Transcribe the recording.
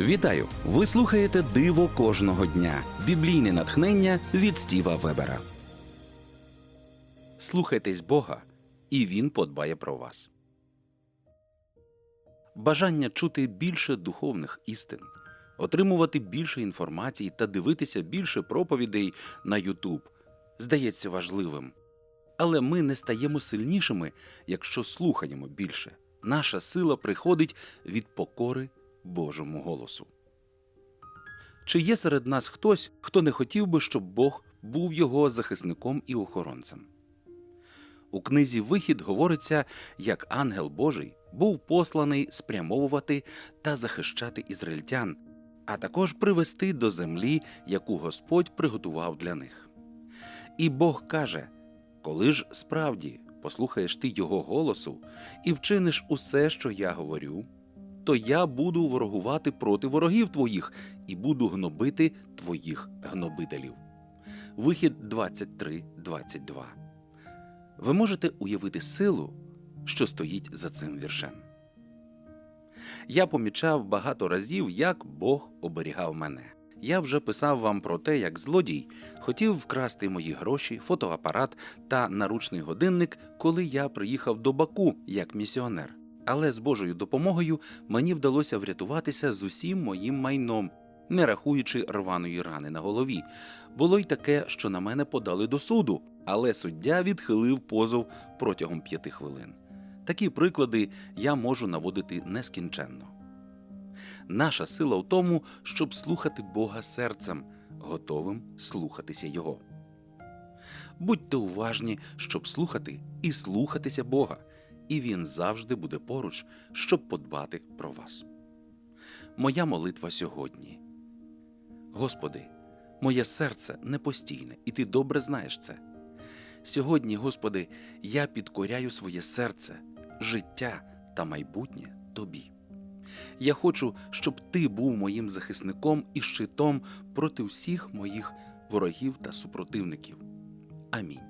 Вітаю! Ви слухаєте Диво кожного дня. Біблійне натхнення від Стіва Вебера. Слухайтесь Бога, і Він подбає про вас. Бажання чути більше духовних істин, отримувати більше інформації та дивитися більше проповідей на YouTube здається важливим. Але ми не стаємо сильнішими, якщо слухаємо більше. Наша сила приходить від покори Божому голосу. Чи є серед нас хтось, хто не хотів би, щоб Бог був його захисником і охоронцем? У книзі Вихід говориться, як ангел Божий був посланий спрямовувати та захищати ізраїльтян, а також привести до землі, яку Господь приготував для них. І Бог каже: коли ж справді послухаєш ти його голосу і вчиниш усе, що я говорю, то я буду ворогувати проти ворогів твоїх і буду гнобити твоїх гнобителів. Вихід 23.22 Ви можете уявити силу, що стоїть за цим віршем. Я помічав багато разів, як Бог оберігав мене. Я вже писав вам про те, як злодій хотів вкрасти мої гроші, фотоапарат та наручний годинник, коли я приїхав до Баку як місіонер. Але з Божою допомогою мені вдалося врятуватися з усім моїм майном, не рахуючи рваної рани на голові. Було й таке, що на мене подали до суду, але суддя відхилив позов протягом п'яти хвилин. Такі приклади я можу наводити нескінченно. Наша сила в тому, щоб слухати Бога серцем, готовим слухатися Його. Будьте уважні, щоб слухати і слухатися Бога, і Він завжди буде поруч, щоб подбати про вас. Моя молитва сьогодні. Господи, моє серце непостійне, і Ти добре знаєш це. Сьогодні, Господи, я підкоряю своє серце, життя та майбутнє Тобі. Я хочу, щоб ти був моїм захисником і щитом проти всіх моїх ворогів та супротивників. Амінь.